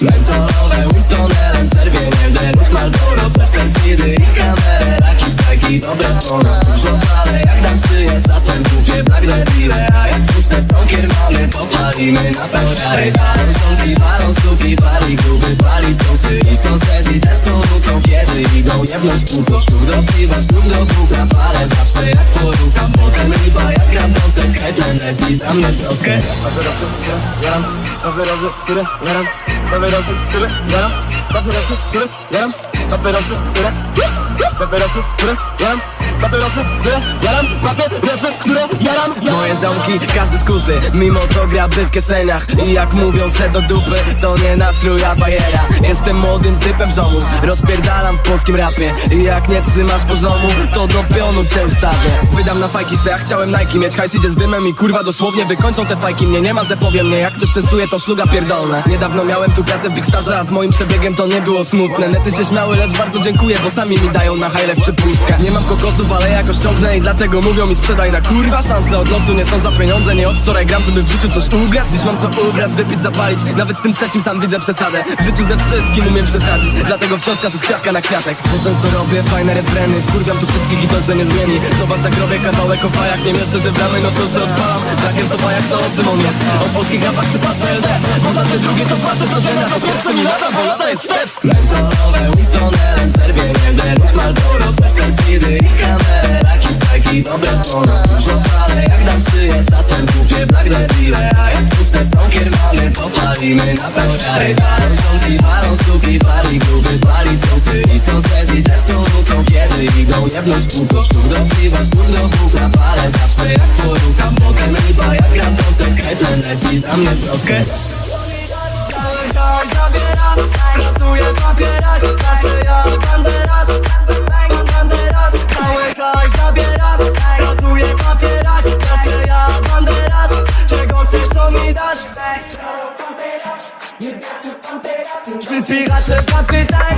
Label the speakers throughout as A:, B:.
A: Mentolowe Winstonelem, serwieniem denek Malboro Przez ten feedy i kamerę Raki strajki, dobre tono Dużo fale, jak nam szyję Czasem kupię Blackberry A jak puste są kiermany To palimy na pełniary Palą stąd palą sufi Pali gruby, pali sofy I są sesji testoruchą Kiedy idą jebnąć płuco Sztuk do piwa, sztuk do buka Palę zawsze jak porucha Potem koncert Headline i za mnie środkę
B: Papierosy, które jaram,
A: Moje ziomki, każdy skuty Mimo to gra by w kieszeniach. I jak mówią se do dupy To nie nastrój, a bajera. Jestem młodym typem żołnierz Rozpierdalam w polskim rapie. I jak nie trzymasz poziomu To do pionu cię ustawię. Wydam na fajki se, ja chciałem Nike mieć. Hajs idzie z dymem i kurwa dosłownie wykończą te fajki. Mnie nie ma, że powiem nie. Jak ktoś częstuje to szluga pierdolne. Niedawno miałem tu pracę w Big Starze A z moim przebiegiem to nie było smutne. Nety się śmiały, lecz bardzo dziękuję Bo sami mi dają na hajle w przypustkę Nie mam kokosów, ale jakoś ciągnę I dlatego mówią mi sprzedaj na kurwa Szanse od losu nie są za pieniądze Nie od wczoraj gram, żeby w życiu coś ugrać. Dziś mam co ugrać, wypić, zapalić. Nawet z tym trzecim sam widzę przesadę. W życiu ze wszystkim umiem przesadzić. Dlatego wciąż to jest kwiatka na kwiatek. Bo często robię fajne refreny. Wkurwiam tu wszystkich i to, że nie zmieni. Zobacz jak robię kawałek o fajach. Nie mieszczę, że bramy, no to się odpalam. Tak jest to fajak, to o czym on jest. O polskich rapach czy patrzę LD Bo za te drugie to płacę co dzień To pierwsze mi lata, bo lata jest wstecz. Mentolowe Winstonelem Serwieniem denek Malboro Przez ten feedy i Raki strajki, dobre tono. Dużo fale, jak nam szyję Czasem kupię Blackberry A jak puste są kiermany To palimy na pełniary Palą rządzi, palą sufi Pali gruby, pali sofy I są sesji testoruchą Kiedy idą jebnąć płuco Sztuk do piwa, sztuk do buka Palę zawsze jak porucha Potem lipa jak gram koncert Headline leci za mnie zwrotkę
C: Daj zabieram, pracuję w papierach Kasy jak banderas, banderas Cały hajs zabieram, pracuję w papierach Kasy jak banderas Czego chcesz, co mi dasz? Przypiracze zapytaj,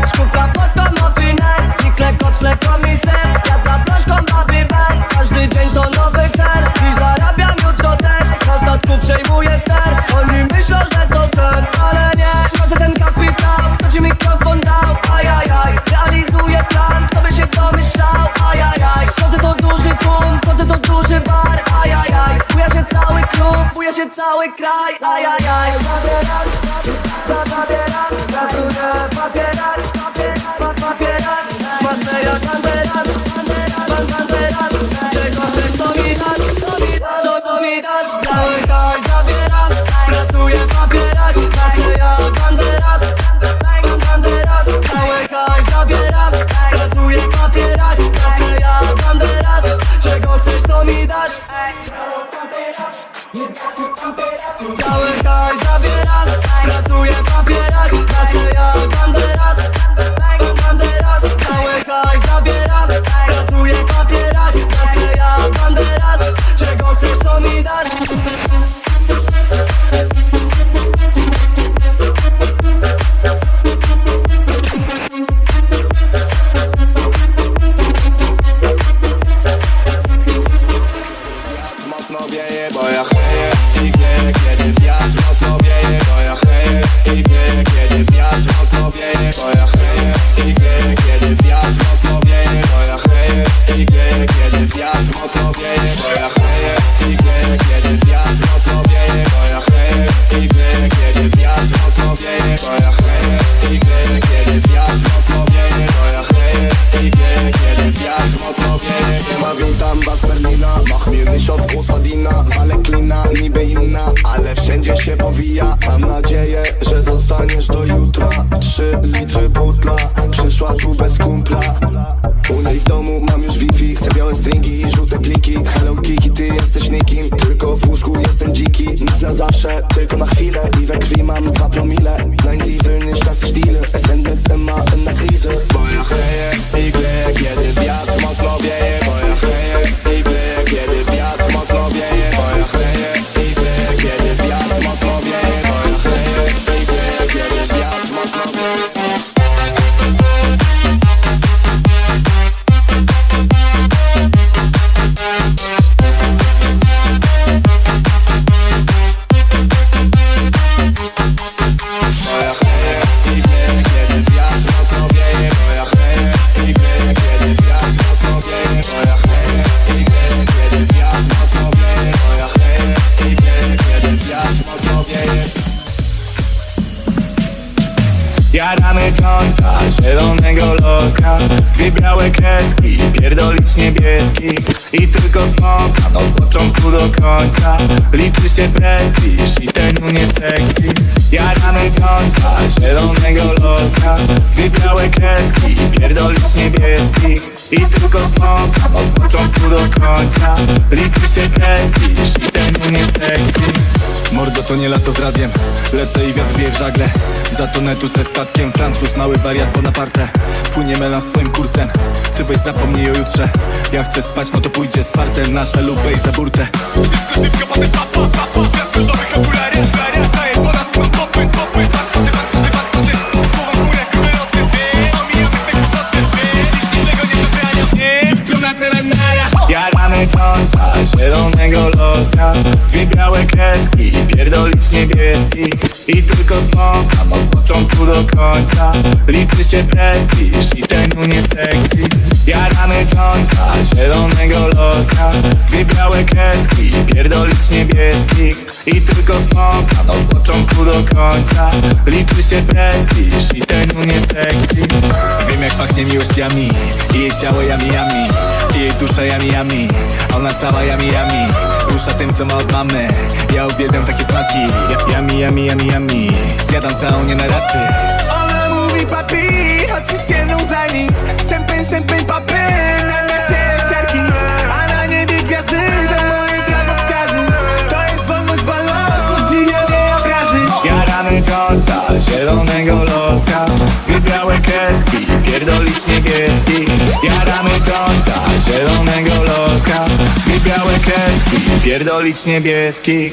C: chcesz
D: litry butla, przyszła tu bez kumpla. U niej w domu mam już wifi, chcę białe stringi i żółte pliki. Hello Kiki, ty jesteś nikim, tylko w łóżku jestem dziki. Nic na zawsze, tylko na chwilę Jaramy kąta zielonego loka. Dwie białe kreski, pierdolić niebieski. I tylko spokam od początku do końca. Liczy się prestiż i ten nie sexy Jaramy kąta zielonego loka. Dwie białe kreski, pierdolić niebieski. I tylko spokam od początku do końca. Liczy się prestiż i ten nie sexy
E: Mordo to nie lato z radiem. Lecę i wiatr wieje w żagle. Za tonetu ze statkiem. Francuz, mały wariat Bonaparte. Płynie melanż swoim kursem. Ty weź zapomnij o jutrze. Jak chcesz spać, no to pójdzie z fartem. Na szalupę i za burtę.
D: Wszystko szybko, potem pa, pa, pa, po Świat różowych okulary, szklary Daję po nas, mam popyt, popyt Bankoty, pierdolić niebieski I tylko spokam od początku do końca. Liczy się prestiż i ten nie sexy. Jaramy kąta zielonego loka. Dwie białe kreski, pierdolić niebieskich. I tylko spokam od początku do końca. Liczy się prestiż i ten nie sexy.
E: Wiem jak pachnie miłościami I jej ciało yami yami I jej dusza yami A Ona cała yami yami Rusza tym co ma od mamy. Ja uwielbiam takie smaki. Ja- Yami yami yami yami Zjadam całą nie na raty.
D: Ona mówi papi, chodź się mną zajmij Sępeń, sępeń, papel Na Pierdolić niebieskich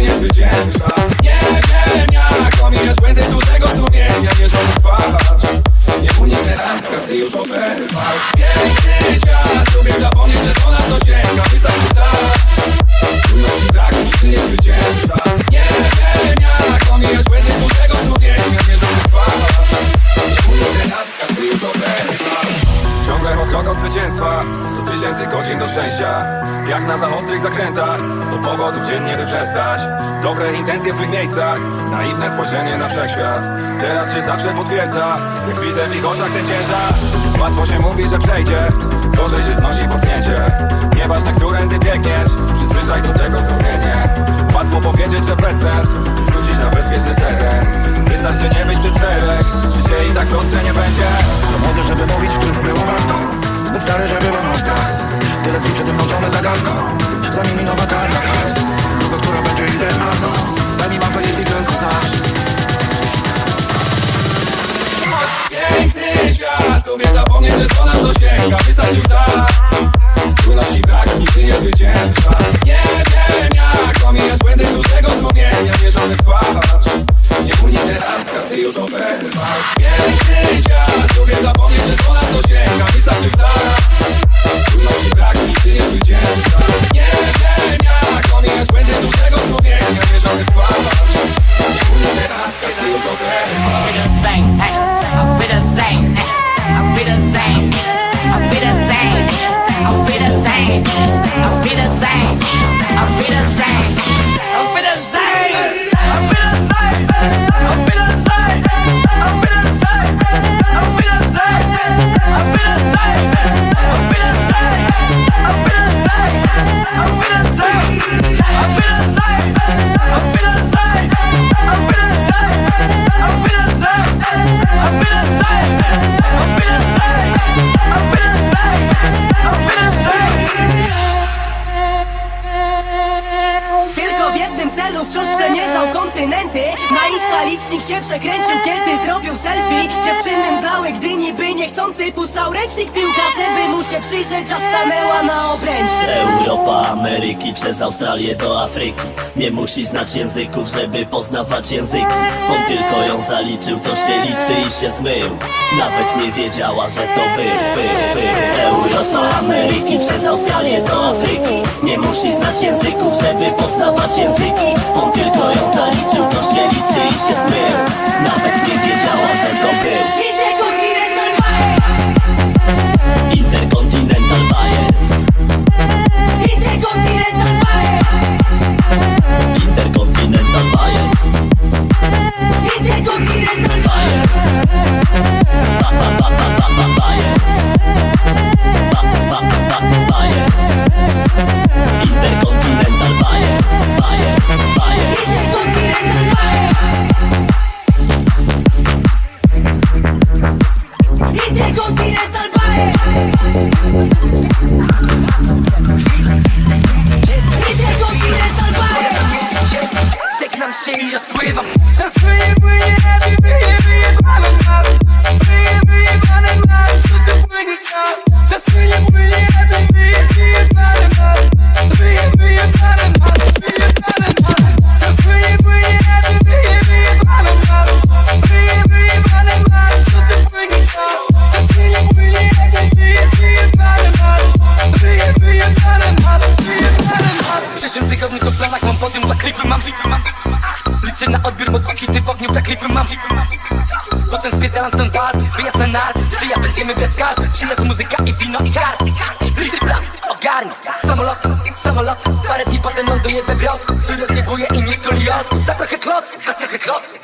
F: czy
D: niezwyciężna Nie wiem jak omijać błędy cudzego sumienia Nie żołnierz Nie uniknę ranka, ty już oberwał. Godzin do szczęścia. Jak na za ostrych zakrętach 100 powodów dziennie by przestać. Dobre intencje w złych miejscach Naiwne spojrzenie na wszechświat. Teraz się zawsze potwierdza Jak widzę w ich oczach ten ciężar Łatwo się mówi, że przejdzie Gorzej się znosi potknięcie. Nieważne, którędy biegniesz Przyzwyczaj do tego sumienie. Łatwo powiedzieć, że bez sens Wrócić na bezpieczny teren. Wystarczy nie być przy czterech Życie i tak prostsze nie będzie.
F: To młody, żeby mówić, czy było warto. Zbyt stary, żeby łamał przede mną ciągle zagadką Zanim mi nowa karna kart Długo, która będzie ile marną Daj mi mapę, jeśli tylko znasz.
D: Piękny świat, umie zapomnieć, że co nas dosięga Wystarczy za. Trudności brak, nigdy nie zwycięża. Nie wiem jak omijać błędy cudzego sumienia Mierzonych twarz Nie uniknę ran, każdy już oberwał. Piękny świat, umie zapomnieć, że co nas dosięga Wystarczy za
C: się przekręci niechcący Puszczał ręcznik piłka, żeby mu się przyjrzeć A stanęła na obręczy
G: Europa, Ameryki przez Australię do Afryki. Nie musi znać języków, żeby poznawać języki. On tylko ją zaliczył, to się liczy i się zmył. Nawet nie wiedziała, że to był, był, był Europa, Ameryki przez Australię do Afryki. Nie musi znać języków, żeby poznawać języki. On tylko ją zaliczył, to się liczy i się zmył. Nawet nie wiedziała, że to był Interkontynental Bias. Bias
F: klipy mam. Potem spierdalam stąd bar, wyjazd na narty Sprzyja, będziemy brać skarb? Przyjazd, muzyka i wino i karty. Ogarnij. Samolot, samolot Parę dni potem ląduję we wrosku Tu rozjebuję i nie skoliozku Za trochę klocków, za trochę klocków